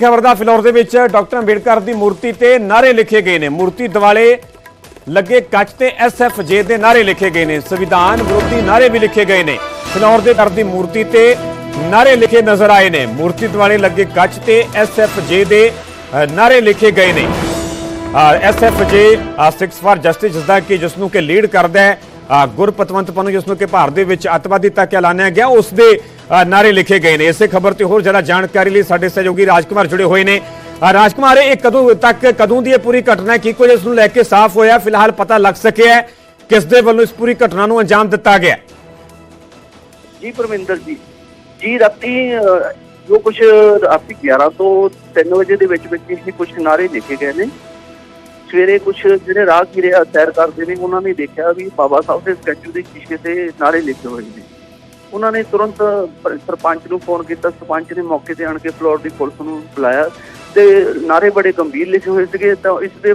ਖਬਰ ਦਾ ਫਿਲੌਰ ਦੇ ਵਿੱਚ ਡਾਕਟਰ ਅੰਬੇਡਕਰ ਦੀ ਮੂਰਤੀ ਤੇ ਨਾਰੇ ਲਿਖੇ ਗਏ ਨੇ। ਮੂਰਤੀ ਦਿਵਾਲੇ ਲੱਗੇ ਕੱਚ ਤੇ ਐਸਐਫਜੇ ਦੇ ਨਾਰੇ ਲਿਖੇ ਗਏ ਨੇ। ਸੰਵਿਧਾਨ ਵਿਰੋਧੀ ਨਾਰੇ ਵੀ ਲਿਖੇ ਗਏ ਨੇ। ਫਿਲੌਰ ਦੇ ਦਰ ਦੀ ਮੂਰਤੀ ਤੇ ਨਾਰੇ ਲਿਖੇ ਨਜ਼ਰ ਆਏ ਨੇ। ਮੂਰਤੀ ਦਿਵਾਲੇ ਲੱਗੇ ਕੱਚ ਤੇ ਐਸਐਫਜੇ ਦੇ ਨਾਰੇ ਲਿਖੇ ਗਏ ਨੇ। ਐਸਐਫਜੇ 6 ਫਾਰ ਜਸਟਿਸ ਜਿਸਦਾ ਕਿ ਜਿਸ ਨੂੰ ਕਿ ਲੀਡ ਕਰਦਾ ਹੈ ਗੁਰਪਤਵੰਤ ਪੰਨੂ ਜਿਸ ਨੂੰ ਕਿ ਭਾਰਤ ਦੇ ਵਿੱਚ ਅੱਤਵਾਦੀ ਤੱਕ ਐਲਾਨਿਆ ਗਿਆ, ਉਸ ਦੇ ਨਾਰੇ ਲਿਖੇ ਗਏ ਨੇ। ਇਸੇ ਖਬਰ ਤੇ ਹੋਰ ਜ਼ਿਆਦਾ ਜਾਣਕਾਰੀ ਲਈ ਸਾਡੇ ਸਹਿਯੋਗੀ ਰਾਜਕੁਮਾਰ ਜੁੜੇ ਹੋਏ ਨੇ। ਅ, ਰਾਜਕੁਮਾਰ ਇਹ ਕਦੋਂ ਤੱਕ ਕਦੋਂ ਦੀ ਇਹ ਪੂਰੀ ਘਟਨਾ ਕੀ ਕੁਝ ਇਸ ਨੂੰ ਲੈ ਕੇ ਸਾਫ਼ ਹੋਇਆ? ਫਿਲਹਾਲ ਪਤਾ ਲੱਗ ਸਕਿਆ ਹੈ ਕਿਸ ਦੇ ਵੱਲੋਂ ਇਸ ਪੂਰੀ ਘਟਨਾ ਨੂੰ ਅੰਜਾਮ ਦਿੱਤਾ ਗਿਆ ਜੀ ਪਰਮਿੰਦਰ ਜੀ ਜੀ ਰਾਤੀ ਜੋ ਕੁਝ ਰਾਤੀ 11 ਤੋਂ 3 ਵਜੇ ਦੇ ਵਿੱਚ ਵਿੱਚ ਇਹ ਕੁਝ ਨਾਰੇ ਲਿਖੇ ਗਏ ਨੇ। ਸਵੇਰੇ ਕੁਝ ਜਿਹੜੇ ਰਾਹਗੀਰ ਆ ਸੈਰ ਕਰਦੇ ਨੇ ਉਹਨਾਂ ਨੇ ਦੇਖਿਆ ਵੀ ਬਾਬਾ ਸਾਹਿਬ ਦੇ ਸਟੈਚੂ ਦੇ ਸ਼ੀਸ਼ੇ ਤੇ ਨਾਰੇ ਲਿਖੇ ਹੋਏ ਨੇ। ਉਹਨਾਂ ਨੇ ਤੁਰੰਤ ਸਰਪੰਚ ਨੂੰ ਫੋਨ ਕੀਤਾ, ਸਰਪੰਚ ਨੇ ਮੌਕੇ ਤੇ ਆਣ ਕੇ ਫਲੋਰ ਦੀ ਪੁਲਿਸ ਨੂੰ ਬੁਲਾਇਆ ਤੇ ਨਾਰੇ ਬੜੇ ਗੰਭੀਰ ਲਿਖੇ ਹੋਏ ਸੀਗੇ, ਤਾਂ ਇਸ ਦੇ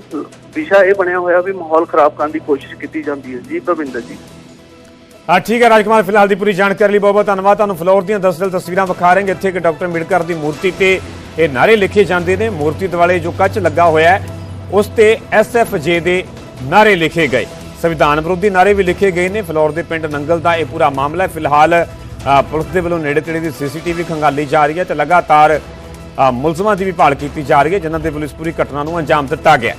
ਵਿਸ਼ਾ ਇਹ ਬਣਿਆ ਹੋਇਆ ਵੀ ਮਾਹੌਲ ਖਰਾਬ ਕਰਨ ਦੀ ਕੋਸ਼ਿਸ਼ ਕੀਤੀ ਜਾਂਦੀ ਹੈ। ਜੀ ਪਰਮਿੰਦਰ ਜੀ। ਹਾਂ, ਠੀਕ ਹੈ, ਰਾਜਕੁਮਾਰ, ਫਿਲਹਾਲ ਦੀ ਪੂਰੀ ਜਾਣਕਾਰੀ ਲਈ ਬਹੁਤ ਬਹੁਤ ਧੰਨਵਾਦ। ਤੁਹਾਨੂੰ ਫਲੋਰ ਦੀਆਂ ਦਸਦਲ ਤਸਵੀਰਾਂ ਵਿਖਾ ਰਹੇ ਇੱਥੇ ਕਿ ਡਾਕਟਰ ਅੰਬੇਡਕਰ ਦੀ ਮੂਰਤੀ ਤੇ ਇਹ ਨਾਰੇ ਲਿਖੇ ਜਾਂਦੇ ਨੇ। ਮੂਰਤੀ ਦਿਵਾਲੇ ਜੋ ਕੱਚ ਲੱਗਾ ਹੋਇਆ ਹੈ, ਉਸ ਤੇ ਐਸਐਫਜੇ ਦੇ ਨਾਰੇ ਲਿਖੇ ਗਏ। ਸੰਵਿਧਾਨ ਵਿਰੋਧੀ ਨਾਰੇ ਵੀ ਲਿਖੇ ਗਏ ਨੇ। ਫਲੋਰ ਦੇ ਪਿੰਡ ਨੰਗਲ ਦਾ ਇਹ ਪੂਰਾ ਮਾਮਲਾ ਹੈ। ਫਿਲਹਾਲ ਪੁਲਿਸ ਦੇ ਵੱਲੋਂ ਨੇੜੇ ਤੇੜੇ ਦੀ ਸੀਸੀਟੀਵੀ ਖੰਗਾਲੀ ਜਾ ਰਹੀ ਹੈ ਤੇ ਲਗਾਤਾਰ ਮੁਲਜ਼ਮਾਂ ਦੀ ਵੀ ਭਾਲ ਕੀਤੀ ਜਾ ਰਹੀ ਹੈ, ਜਿਨ੍ਹਾਂ ਦੇ ਵੱਲੋਂ ਇਸ ਪੂਰੀ ਘਟਨਾ ਨੂੰ ਅੰਜਾਮ ਦਿੱਤਾ ਗਿਆ